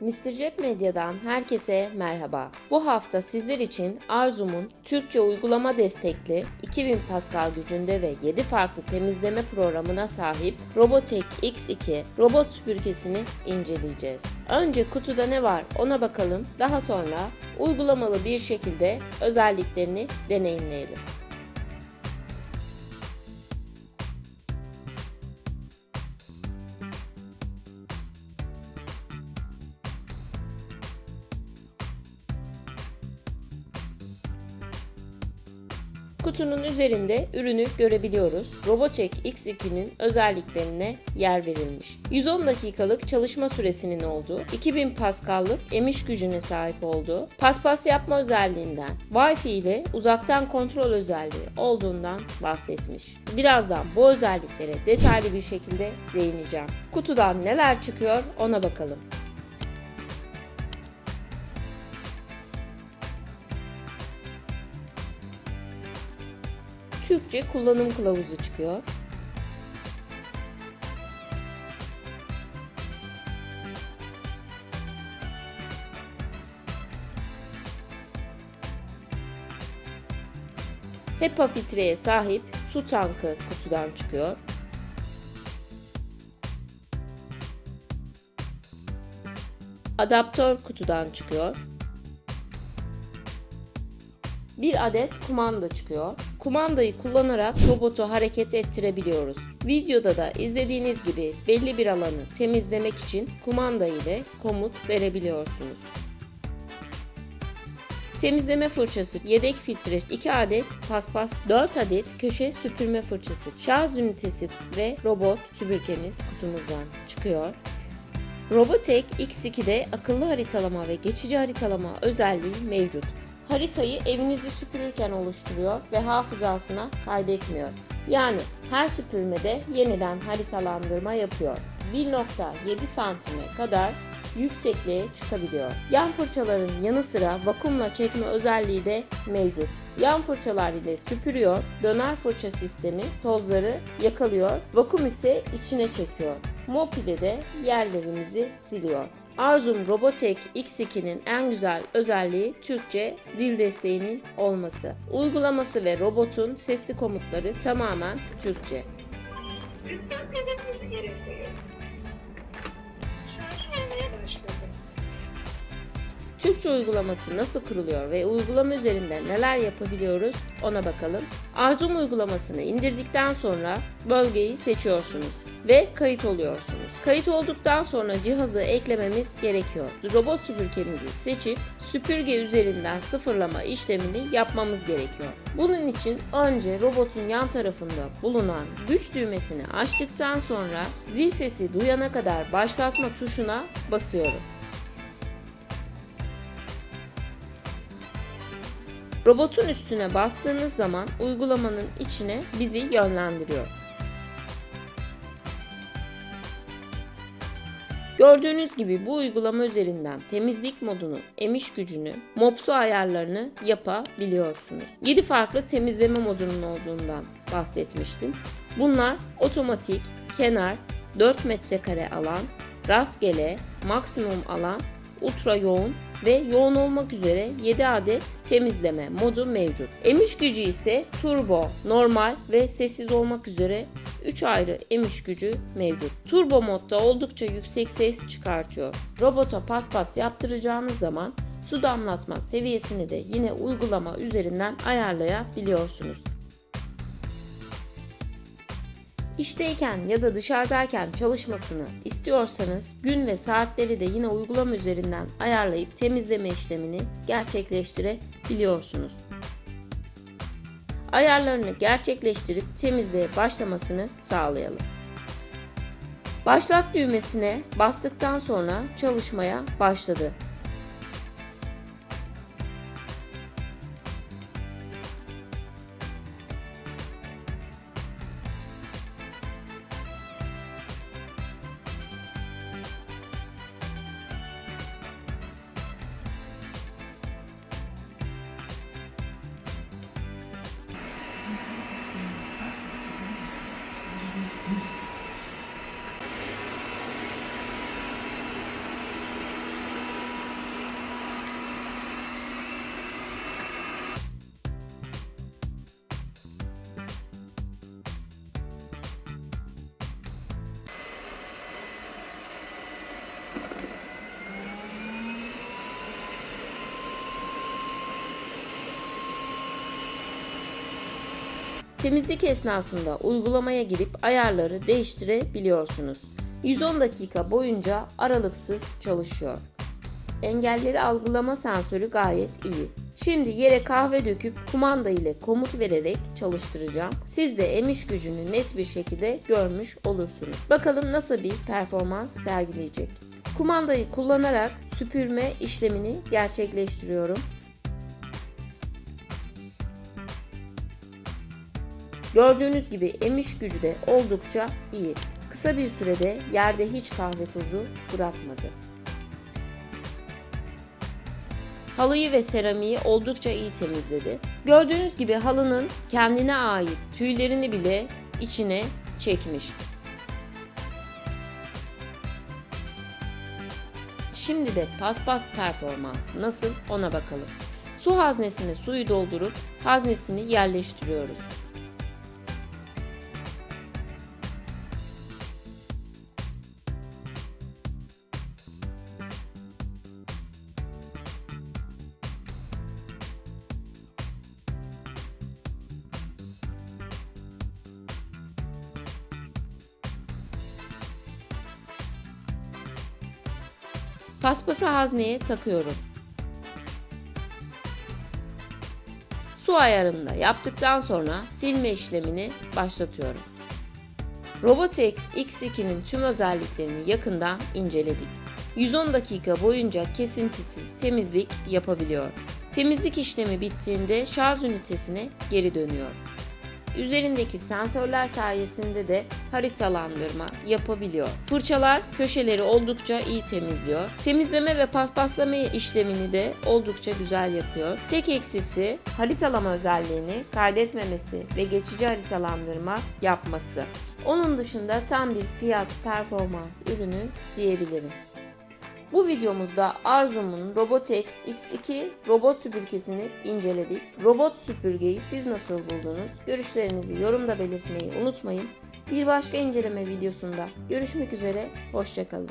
Mr. Jet Medya'dan herkese merhaba. Bu hafta sizler için Arzum'un Türkçe uygulama destekli 2000 Pascal gücünde ve 7 farklı temizleme programına sahip Robotech X2 robot süpürgesini inceleyeceğiz. Önce kutuda ne var ona bakalım. Daha sonra uygulamalı bir şekilde özelliklerini deneyimleyelim. Kutunun üzerinde ürünü görebiliyoruz. Robotech X2'nin özelliklerine yer verilmiş. 110 dakikalık çalışma süresinin olduğu, 2000 Pascal'lık emiş gücüne sahip olduğu, paspas yapma özelliğinden, Wi-Fi ile uzaktan kontrol özelliği olduğundan bahsetmiş. Birazdan bu özelliklere detaylı bir şekilde değineceğim. Kutudan neler çıkıyor ona bakalım. Türkçe kullanım kılavuzu çıkıyor. HEPA filtreye sahip su tankı kutudan çıkıyor. Adaptör kutudan çıkıyor. Bir adet kumanda çıkıyor. Kumandayı kullanarak robotu hareket ettirebiliyoruz. Videoda da izlediğiniz gibi belli bir alanı temizlemek için kumanda ile komut verebiliyorsunuz. Temizleme fırçası, yedek filtre, 2 adet paspas, 4 adet köşe süpürme fırçası, şarj ünitesi ve robot süpürgemiz kutumuzdan çıkıyor. Robotech X2'de akıllı haritalama ve geçici haritalama özelliği mevcut. Haritayı evinizi süpürürken oluşturuyor ve hafızasına kaydetmiyor. Yani her süpürmede yeniden haritalandırma yapıyor. 1.7 santime kadar yüksekliğe çıkabiliyor. Yan fırçaların yanı sıra vakumla çekme özelliği de mevcut. Yan fırçalar ile süpürüyor, döner fırça sistemi tozları yakalıyor, vakum ise içine çekiyor. Mop ile de yerlerimizi siliyor. Arzum Robotech X2'nin en güzel özelliği Türkçe dil desteğinin olması. Uygulaması ve robotun sesli komutları tamamen Türkçe. Lütfen telefonunuzu yere koyun. Şarj vermeye başladı. Türkçe uygulaması nasıl kuruluyor ve uygulama üzerinde neler yapabiliyoruz ona bakalım. Arzum uygulamasını indirdikten sonra bölgeyi seçiyorsunuz ve kayıt oluyorsunuz. Kayıt olduktan sonra cihazı eklememiz gerekiyor. Robot süpürgemizi seçip süpürge üzerinden sıfırlama işlemini yapmamız gerekiyor. Bunun için önce robotun yan tarafında bulunan güç düğmesini açtıktan sonra zil sesi duyana kadar başlatma tuşuna basıyorum. Robotun üstüne bastığınız zaman uygulamanın içine bizi yönlendiriyor. Gördüğünüz gibi bu uygulama üzerinden temizlik modunu, emiş gücünü, mopsu ayarlarını yapabiliyorsunuz. 7 farklı temizleme modunun olduğundan bahsetmiştim. Bunlar otomatik, kenar, 4 metrekare alan, rastgele, maksimum alan, ultra yoğun ve yoğun olmak üzere 7 adet temizleme modu mevcut. Emiş gücü ise turbo, normal ve sessiz olmak üzere 3 ayrı emiş gücü mevcut. Turbo modda oldukça yüksek ses çıkartıyor. Robota paspas yaptıracağınız zaman su damlatma seviyesini de yine uygulama üzerinden ayarlayabiliyorsunuz. İşteyken ya da dışarıdayken çalışmasını istiyorsanız gün ve saatleri de yine uygulama üzerinden ayarlayıp temizleme işlemini gerçekleştirebiliyorsunuz. Ayarlarını gerçekleştirip temizliğe başlamasını sağlayalım. Başlat düğmesine bastıktan sonra çalışmaya başladı. Temizlik esnasında uygulamaya girip ayarları değiştirebiliyorsunuz. 110 dakika boyunca aralıksız çalışıyor. Engelleri algılama sensörü gayet iyi. Şimdi yere kahve döküp kumanda ile komut vererek çalıştıracağım. Siz de emiş gücünü net bir şekilde görmüş olursunuz. Bakalım nasıl bir performans sergileyecek. Kumandayı kullanarak süpürme işlemini gerçekleştiriyorum. Gördüğünüz gibi emiş gücü de oldukça iyi. Kısa bir sürede yerde hiç kahve tozu bırakmadı. Halıyı ve seramiği oldukça iyi temizledi. Gördüğünüz gibi halının kendine ait tüylerini bile içine çekmiş. Şimdi de paspas performansı nasıl ona bakalım. Su haznesine suyu doldurup haznesini yerleştiriyoruz. Paspası hazneye takıyorum. Su ayarını da yaptıktan sonra silme işlemini başlatıyorum. Robotex X2'nin tüm özelliklerini yakından inceledik. 110 dakika boyunca kesintisiz temizlik yapabiliyor. Temizlik işlemi bittiğinde şarj ünitesine geri dönüyor. Üzerindeki sensörler sayesinde de haritalandırma yapabiliyor. Fırçalar köşeleri oldukça iyi temizliyor. Temizleme ve paspaslama işlemini de oldukça güzel yapıyor. Tek eksisi haritalama özelliğini kaydetmemesi ve geçici haritalandırma yapması. Onun dışında tam bir fiyat performans ürünü diyebilirim. Bu videomuzda Arzum'un Robotex X2 robot süpürgesini inceledik. Robot süpürgeyi siz nasıl buldunuz? Görüşlerinizi yorumda belirtmeyi unutmayın. Bir başka inceleme videosunda görüşmek üzere, hoşçakalın.